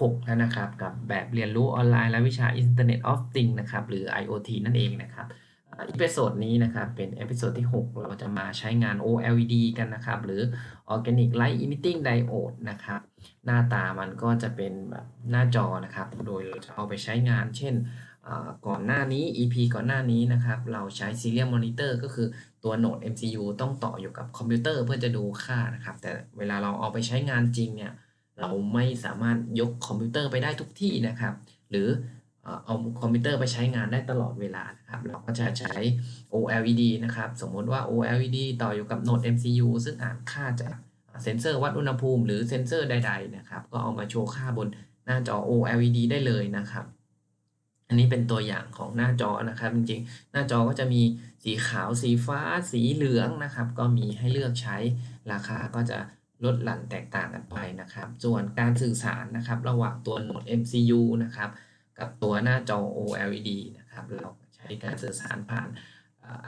6แล้วนะครับ กับแบบเรียนรู้ออนไลน์และวิชา Internet of Things นะครับ หรือ IoT นั่นเองนะครับอีพิโซดนี้นะครับเป็นเอพิโซดที่ 6 เราจะมาใช้งาน OLED กันนะครับ หรือ Organic Light Emitting Diode นะครับ หน้าตามันก็จะเป็นแบบหน้าจอนะครับ โดยเราจะเอาไปใช้งาน เช่นก่อนหน้านี้ EP ก่อนหน้านี้นะครับ เราใช้ Serial Monitor ก็คือตัวโหนด MCU ต้องต่ออยู่กับคอมพิวเตอร์เพื่อจะดูค่านะครับ แต่เวลาเราเอาไปใช้งานจริงเนี่ย เราไม่สามารถยกคอมพิวเตอร์ไปได้ทุกที่นะครับ หรือเอาคอมพิวเตอร์ไปใช้งานได้ตลอดเวลานะครับ เราก็จะใช้ OLED นะครับ สมมติว่า OLED ต่ออยู่กับโหนด MCU ซึ่งอ่านค่าจากเซนเซอร์วัดอุณหภูมิหรือเซนเซอร์ใด ๆ นะครับ ก็เอามาโชว์ค่าบนหน้าจอ OLED ได้เลยนะครับ อันนี้เป็นตัวอย่างของหน้าจอนะครับ จริงๆ หน้าจอก็จะมีสีขาว สีฟ้า สีเหลืองนะครับ ก็มีให้เลือกใช้ ราคาก็จะ ลดหลั่นแตกต่างกันไปนะครับ ส่วนการสื่อสารนะครับ ระหว่างตัวโหนด MCU นะครับ กับตัวหน้าจอ OLED นะครับ เราใช้การสื่อสารผ่าน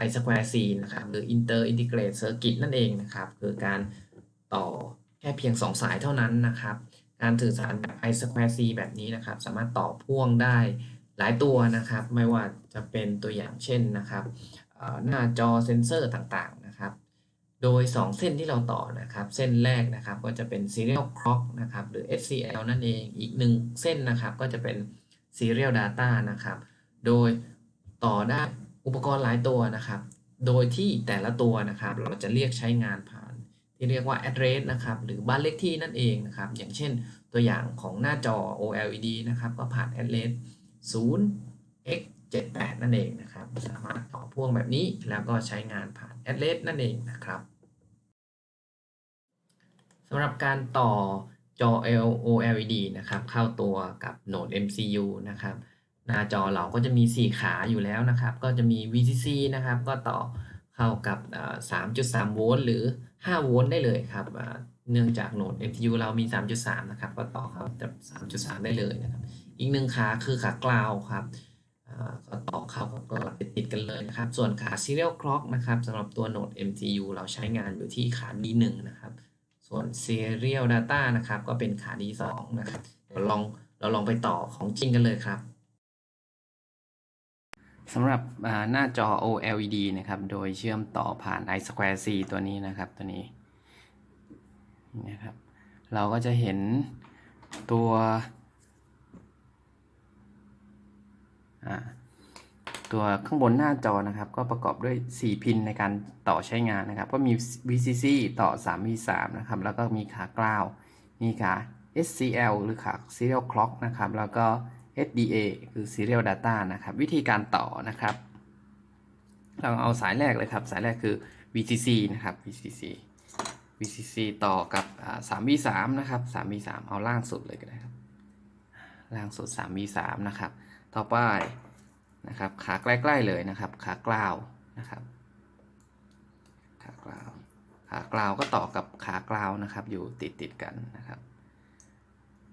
i square c นะครับ หรือ inter integrate circuit นั่นเองนะครับ คือการต่อแค่เพียง 2 สายเท่านั้นนะครับ การสื่อสารแบบ i square c แบบนี้นะครับ สามารถต่อพ่วงได้หลายตัวนะครับ ไม่ว่าจะเป็นตัวอย่างเช่นนะครับหน้าจอเซนเซอร์ต่าง โดย 2 เส้นที่เราต่อนะครับ เส้นแรกนะครับก็จะเป็น serial clock นะครับหรือ SCL นั่นเองอีกหนึ่งเส้นนะครับก็จะเป็น serial data นะครับ โดยต่อได้อุปกรณ์หลายตัวนะครับ โดยที่แต่ละตัวนะครับ เราจะเรียกใช้งานผ่าน ที่เรียกว่า address นะครับ หรือบ้านเลขที่นั่นเองนะครับ อย่างเช่นตัวอย่างของหน้าจอ OLED นะครับ ก็ผ่าน address 0 x 78 นั่นเองนะครับ สามารถต่อพ่วงแบบนี้แล้วก็ใช้งานผ่าน address นั่นเองนะครับสำหรับการต่อจอ OLED นะครับ เข้าตัวกับโหนด MCU นะครับ หน้าจอเราก็จะมี 4 ขาอยู่แล้วนะครับ ก็จะมี VCC นะครับ ก็ต่อเข้ากับ 3.3 โวลต์หรือ 5 โวลต์ได้เลยครับ เนื่องจากโหนด MCU เรามี 3.3 นะครับ ก็ต่อเข้ากับ 3.3 ได้เลยนะครับ อีกหนึ่งขาคือขากลาวครับ ต่อเข้ากับกลาวติดกันเลยนะครับ ส่วนขา serial clock นะครับสำหรับตัวโหนด MCU เราใช้งานอยู่ที่ขา D1 นะครับ ส่วน serial data นะครับก็เป็นขา D2 นะครับเดี๋ยวลองเราลองไปต่อของจริงกันเลยครับสำหรับหน้าจอ OLED นะครับ โดยเชื่อมต่อผ่าน i square c ตัวนี้นะครับ ตัวนี้นะครับ เราก็จะเห็นตัว ตัวข้างบนหน้าจอนะครับ ก็ประกอบด้วย 4 พินในการต่อใช้งานนะครับ ก็มี VCC ต่อ 3V3 นะครับ แล้วก็มีขากล้าว มีขา SCL หรือขา Serial Clock นะครับ แล้วก็ SDA คือ Serial Data นะครับ วิธีการต่อนะครับ เราเอาสายแรกเลยครับ สายแรกคือ VCC นะครับ VCC VCC ต่อกับ 3V3 นะครับ 3V3 เอาล่างสุดเลยก็ได้ครับ ล่างสุด 3V3 นะครับ ต่อไปนะครับ ขาใกล้ๆเลยนะครับ ขากล่าวนะครับ ขากล่าว ขากล่าวก็ต่อกับขากล่าวนะครับ อยู่ติดติดกันนะครับ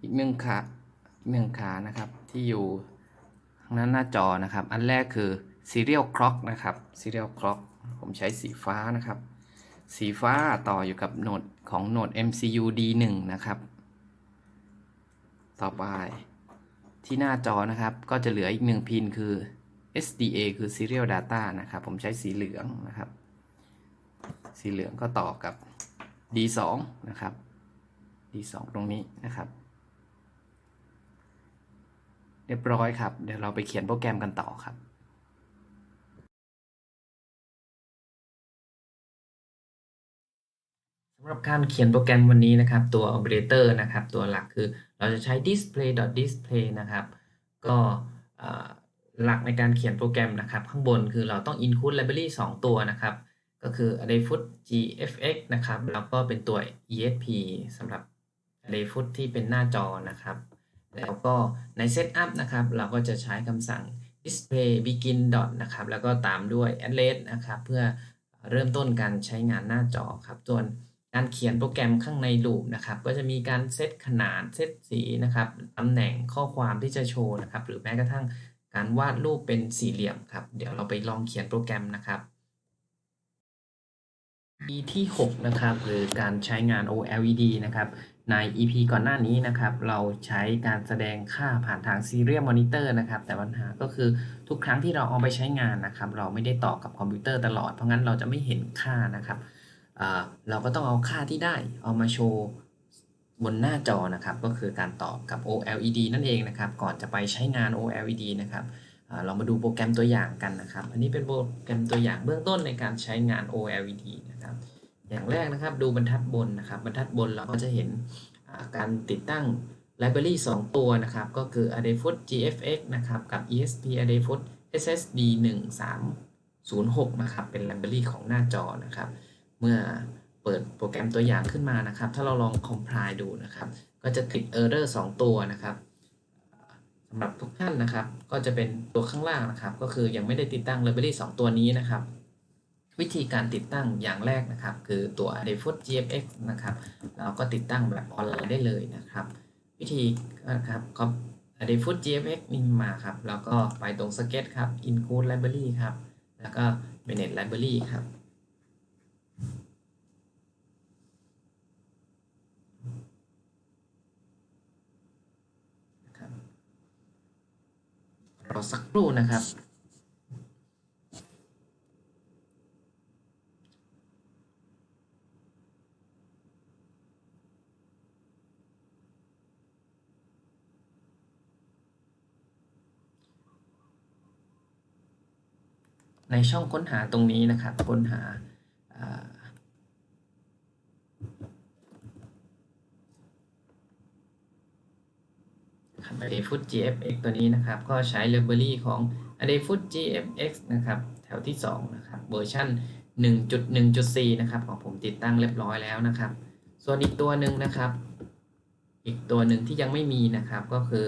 อีกหนึ่งขาหนึ่งขานะครับที่อยู่ทางนั้นหน้าจอนะครับ อันแรกคือ serial clock นะครับ serial clock ผมใช้สีฟ้านะครับ สีฟ้าต่ออยู่กับโหนดของโหนด MCU D1 นะครับ ต่อไป ที่หน้าจอนะครับ ก็จะเหลืออีกหนึ่งพินคือ SDA คือ Serial Data นะครับ ผมใช้สีเหลืองนะครับ สีเหลืองก็ต่อกับ D2 นะครับ D2 ตรงนี้นะครับ เรียบร้อยครับ เดี๋ยวเราไปเขียนโปรแกรมกันต่อครับสำหรับการเขียนโปรแกรมวันนี้นะครับ ตัว operator นะครับ ตัวหลักคือ เราจะใช้ display display นะครับ ก็หลักในการเขียนโปรแกรมนะครับ ข้างบนคือเราต้อง include library 2 ตัวนะครับ ก็คือ arrayfoot gfx นะครับ แล้วก็เป็นตัว esp สำหรับ arrayfoot ที่เป็นหน้าจอนะครับ แล้วก็ใน setup นะครับ เราก็จะใช้คำสั่ง display begin dot นะครับ แล้วก็ตามด้วย address นะครับ เพื่อเริ่มต้นการใช้งานหน้าจอครับส่วน การเขียนโปรแกรมข้างในลูปนะครับก็จะมีการเซตขนาดเซตสีนะครับตำแหน่งข้อความที่จะโชว์นะครับ หรือแม้กระทั่งการวาดรูปเป็นสี่เหลี่ยมครับ เดี๋ยวเราไปลองเขียนโปรแกรมนะครับ EP ที่ 6 นะครับหรือการใช้งาน OLED นะครับ ใน EP ก่อนหน้านี้นะครับ เราใช้การแสดงค่าผ่านทาง Serial Monitor นะครับ แต่ปัญหาก็คือทุกครั้งที่เราเอาไปใช้งานนะครับ เราไม่ได้ต่อกับคอมพิวเตอร์ตลอด เพราะงั้นเราจะไม่เห็นค่านะครับ เราก็ต้องเอาค่าที่ได้เอามาโชว์บนหน้าจอนะครับก็คือการต่อกับ OLED นั่นเองนะครับ ก่อนจะไปใช้งาน OLED นะครับเรามาดูโปรแกรมตัวอย่างกันนะครับ อันนี้เป็นโปรแกรมตัวอย่างเบื้องต้นในการใช้งาน OLED นะครับ อย่างแรกนะครับดูบรรทัดบนนะครับ บรรทัดบนเราก็จะเห็นการติดตั้ง library 2ตัวนะครับ ก็คือ Adafruit GFX นะครับ กับ ESP Adafruit SSD 1306 นะครับ เป็น library ของหน้าจอนะครับ เมื่อเปิดโปรแกรมตัวอย่างขึ้นมานะครับ ถ้าเราลอง compile ดูนะครับ ก็จะติด error 2 ตัวนะครับสำหรับทุกท่านนะครับ ก็จะเป็นตัวข้างล่างนะครับ ก็คือยังไม่ได้ติดตั้ง library 2 ตัวนี้นะครับ วิธีการติดตั้งอย่างแรกนะครับ คือตัว Adafruit GFX นะครับ เราก็ติดตั้งแบบออนไลน์ได้เลยนะครับ วิธีนะครับก็ Adafruit GFX นี่มาครับ แล้วก็ไปตรง Sketch ครับ Include Library ครับ แล้วก็ Manage Library ครับร อสักครู่นะครับ ในช่องค้นหาตรงนี้นะครับ ค้นหาอ่า ครับ Adafruit GFX ตัวนี้นะครับ ก็ใช้ library ของ Adafruit GFX นะครับ แถวที่ 2 นะครับ เวอร์ชัน1.1.4 นะครับ ของผมติดตั้งเรียบร้อยแล้วนะครับ ส่วนอีกตัวหนึ่งนะครับ อีกตัวหนึ่งที่ยังไม่มีนะครับ ก็คือ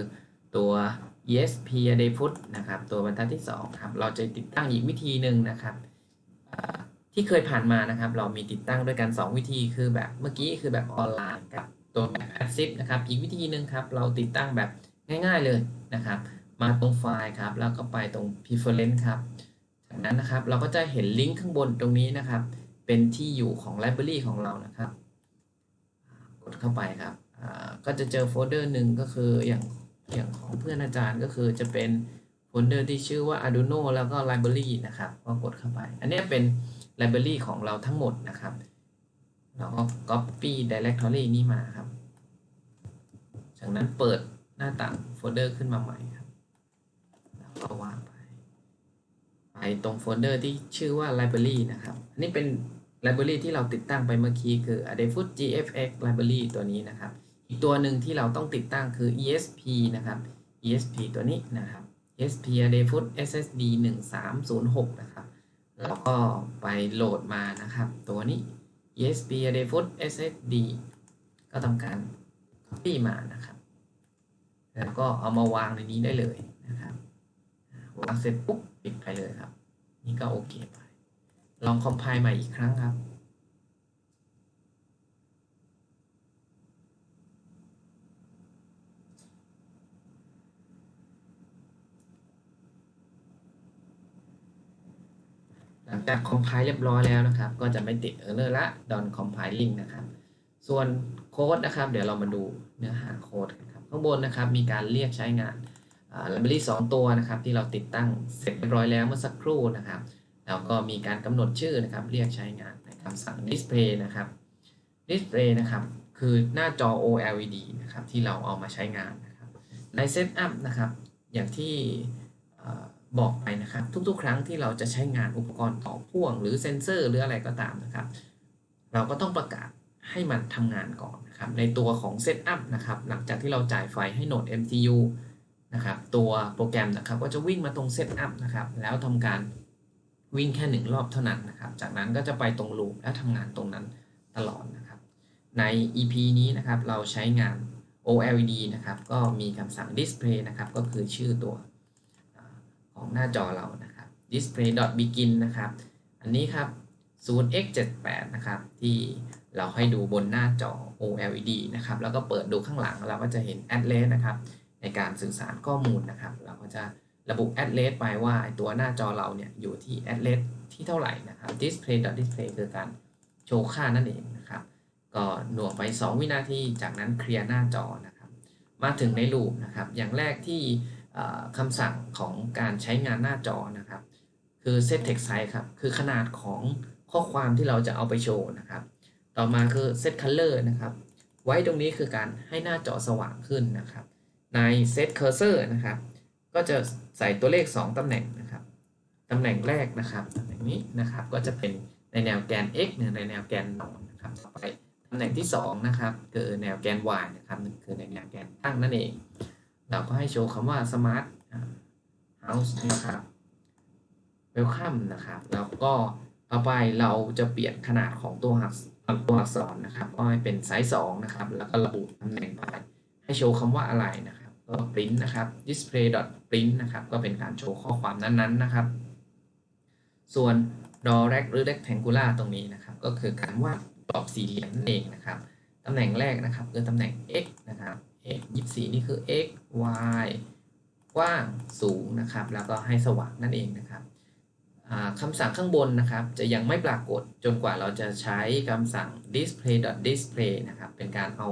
ตัว ESP Adafruit นะครับ ตัวบรรทัดที่ 2 ครับ เราจะติดตั้งอีกวิธีหนึ่งนะครับที่เคยผ่านมานะครับ เรามีติดตั้งด้วยกัน 2 วิธีคือแบบเมื่อกี้คือแบบออนไลน์กับตัวแบบ Passive นะครับ อีกวิธีหนึ่งครับ เราติดตั้งแบบ ง่ายๆเลยนะครับ มาตรงไฟล์ครับ แล้วก็ไปตรง preference ครับ จากนั้นนะครับเราก็จะเห็นลิงก์ข้างบนตรงนี้นะครับ เป็นที่อยู่ของ library ของเรานะครับ กดเข้าไปครับ ก็จะเจอโฟลเดอร์หนึ่งก็คืออย่างอย่างของเพื่อนอาจารย์ก็คือจะเป็นโฟลเดอร์ที่ชื่อว่า Arduino แล้วก็ library นะครับ ก็กดเข้าไป อันนี้เป็น library ของเราทั้งหมดนะครับ เราก็ copy directory นี้มาครับ จากนั้นเปิดาต่างโฟลเดอร์ขึ้นมาใหม่ครับแล้วก็วางไปไปตรงโฟลเดอร์ที่ชื่อว่า library นะครับอันนี้เป็น library ที่เราติดตั้งไปเมื่อกี้คือ Adafruit GFX library ตัวนี้นะครับ อีกตัวหนึ่งที่เราต้องติดตั้งคือ ESP นะครับ ESP ตัวนี้นะครับ ESP Adafruit SSD 1306นะครับแล้วก็ไปโหลดมานะครับ ตัวนี้ ESP Adafruit SSD ก็ทำการ copy มานะครับ แล้วก็เอามาวางในนี้ได้เลยนะครับวางเสร็จปุ๊บปิดไปเลยครับ นี่ก็โอเคไป ลองคอมไพล์ใหม่อีกครั้งครับหลังจากคอมไพล์เรียบร้อยแล้วนะครับ ก็จะไม่ติดเออร์เลอร์ละ don compiling นะครับ ส่วนโค้ดนะครับ เดี๋ยวเรามาดูเนื้อหาโค้ดกันครับ ข้างบนนะครับมีการเรียกใช้งาน library 2 ตัวนะครับที่เราติดตั้งเสร็จเรียบร้อยแล้วเมื่อสักครู่นะครับ แล้วก็มีการกำหนดชื่อนะครับ เรียกใช้งานในคำสั่ง display นะครับ display นะครับคือหน้าจอ OLED นะครับที่เราเอามาใช้งานนะครับใน setup นะครับอย่างที่บอกไปนะครับ ทุกๆ ครั้งที่เราจะใช้งานอุปกรณ์ต่อพ่วง หรือเซ็นเซอร์หรืออะไรก็ตามนะครับ เราก็ต้องประกาศ ให้มันทำงานก่อนนะครับในตัวของ setup นะครับหลังจากที่เราจ่ายไฟให้โหนด MCU นะครับตัวโปรแกรมนะครับก็จะวิ่งมาตรง setup นะครับแล้วทำการวิ่งแค่หนึ่งรอบเท่านั้นนะครับ จากนั้นก็จะไปตรงลูปและทำงานตรงนั้นตลอดนะครับ ใน EP นี้นะครับเราใช้งาน OLED นะครับก็มีคำสั่ง display นะครับก็คือชื่อตัวของหน้าจอเรานะครับ display begin นะครับ อันนี้ครับ 0x78 นะครับที่ เราให้ดูบนหน้าจอ OLED นะครับ แล้วก็เปิดดูข้างหลังเราก็จะเห็น address นะครับ ในการสื่อสารข้อมูลนะครับ เราก็จะระบุ address ไปว่าตัวหน้าจอเราเนี่ยอยู่ที่ address ที่เท่าไหร่นะครับ display display คือการโชว์ค่านั่นเองนะครับ ก็หน่วงไป 2 วินาที จากนั้นเคลียร์หน้าจอนะครับ มาถึงในลูปนะครับ อย่างแรกที่คำสั่งของการใช้งานหน้าจอนะครับ คือ set text size ครับ คือขนาดของข้อความที่เราจะเอาไปโชว์นะครับ ต่อมาคือ set color นะครับ ไว้ตรงนี้คือการให้หน้าจอสว่างขึ้นนะครับ ใน set cursor นะครับ ก็จะใส่ตัวเลข 2 ตำแหน่งนะครับ ตำแหน่งแรกนะครับตำแหน่งนี้นะครับ ก็จะเป็นในแนวแกน x เนี่ยในแนวแกนนอนนะครับต่อไปตำแหน่งที่ 2 นะครับ คือแนวแกน y นะครับนั่นคือในแนวแกนตั้งนั่นเอง เราก็ให้โชว์คำว่า smart house นะครับ welcome นะครับ แล้วก็ต่อไปเราจะเปลี่ยนขนาดของตัวอัก ตัวอักษรนะครับก็ให้เป็นไซส์2นะครับ แล้วก็ระบุตำแหน่งไปให้โชว์คำว่าอะไรนะครับ ก็ print นะครับ display print นะครับ ก็เป็นการโชว์ข้อความนั้นๆนะครับ ส่วน direct หรือ rectangular ตรงนี้นะครับ ก็คือการวาดกรอบสี่เหลี่ยมนั่นเองนะครับตำแหน่งแรกนะครับคือตำแหน่ง x นะครับ x 24 นี่คือ x y กว้างสูงนะครับ แล้วก็ให้สว่างนั่นเองนะครับ คำสั่งข้างบนนะครับ จะยังไม่ปรากฏจนกว่าเราจะใช้คำสั่ง display dot display นะครับ เป็นการเอา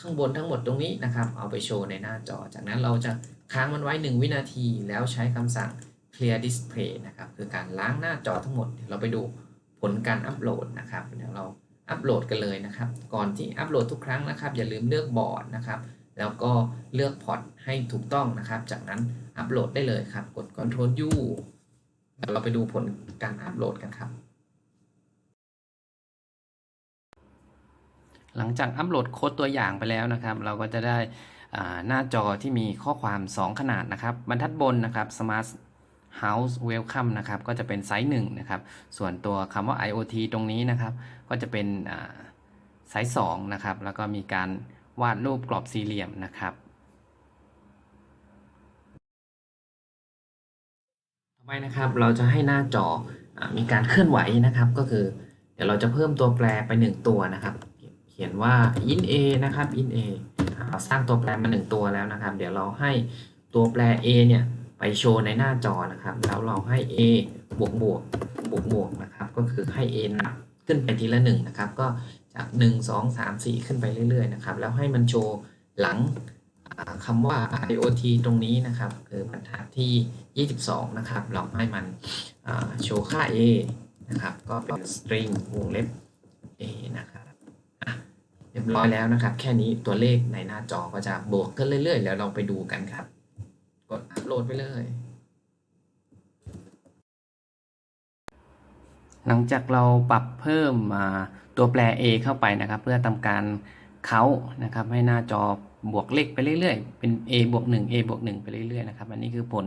ข้างบนทั้งหมดตรงนี้นะครับ เอาไปโชว์ในหน้าจอ จากนั้นเราจะค้างมันไว้ 1 วินาทีแล้วใช้คำสั่ง clear display นะครับ คือการล้างหน้าจอทั้งหมดเดี๋ยวเราไปดูผลการอัปโหลดนะครับเดี๋ยวเราอัปโหลดกันเลยนะครับ ก่อนที่อัปโหลดทุกครั้งนะครับ อย่าลืมเลือกบอร์ดนะครับ แล้วก็เลือกพอร์ตให้ถูกต้องนะครับ จากนั้นอัปโหลดได้เลยครับ กด Ctrl U ดี๋ยวเราไปดูผลการอัปโหลดกันครับ หลังจากอัปโหลดโค้ดตัวอย่างไปแล้วนะครับ เราก็จะได้หน้าจอที่มีข้อความ 2 ขนาดนะครับ บรรทัดบนนะครับ Smart House Welcome นะครับ ก็จะเป็นไซส์1นะครับ ส่วนตัวคำว่า IoT ตรงนี้นะครับ ก็จะเป็นไซส์2นะครับ แล้วก็มีการวาดรูปกรอบสี่เหลี่ยมนะครับ ต่อ ไปนะครับ เราจะให้หน้าจออมีการเคลื่อนไหวนะครับ ก็คือ เดี๋ยวเราจะเพิ่มตัวแปรไป 1 ตัวนะครับ เขียนว่า in a นะครับ in a เราสร้างตัวแปรมา 1 ตัวแล้วนะครับ เดี๋ยวเราให้ตัวแปร a เนี่ยไปโชว์ในหน้าจอนะครับ แล้วเราให้ a บวกบวกบวกบวกนะครับ ก็คือให้ a นับขึ้นไปทีละ1นะครับ ก็จาก 1 2 3 4 ขึ้นไปเรื่อยๆนะครับ แล้วให้มันโชว์หลัง คำว่า IoT ตรงนี้นะครับ คือบรรทัดที่ 22 นะครับ เราให้มันโชว์ค่า a นะครับ ก็เป็น string วงเล็บ a นะครับเรียบร้อยแล้วนะครับ แค่นี้ตัวเลขในหน้าจอก็จะบวกขึ้นเรื่อยๆ แล้วเราไปดูกันครับ กดอัปโหลดไปเลย หลังจากเราปรับเพิ่มอ่าตัวแปร a เข้าไปนะครับ เพื่อทำการเขานะครับให้หน้าจอ บวกเลขไปเรื่อยๆ เป็น a บวก1 a บวก1ไปเรื่อยๆนะครับ อันนี้คือผล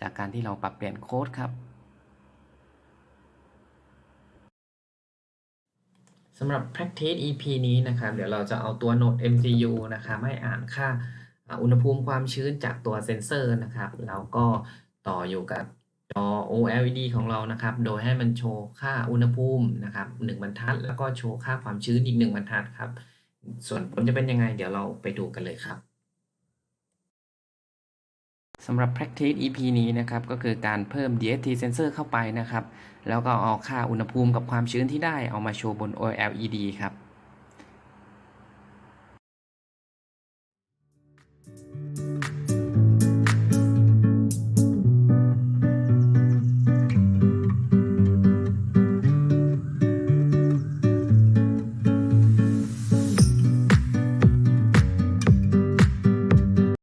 จากการที่เราปรับเปลี่ยนโค้ดครับสำหรับ practice EP นี้นะครับ เดี๋ยวเราจะเอาตัวโหนด MCU นะครับให้อ่านค่าอ่าอุณหภูมิความชื้นจากตัวเซนเซอร์นะครับ แล้วก็ต่ออยู่กับจอ OLED ของเรานะครับ โดยให้มันโชว์ค่าอุณหภูมินะครับหนึ่งบรรทัด แล้วก็โชว์ค่าความชื้นอีกหนึ่งบรรทัดครับ ส่วนผลจะเป็นยังไง เดี๋ยวเราไปดูกันเลยครับสำหรับ practice EP นี้นะครับก็คือการเพิ่ม DST sensor เข้าไปนะครับ แล้วก็เอาค่าอุณหภูมิกับความชื้นที่ได้เอามาโชว์บน OLED ครับ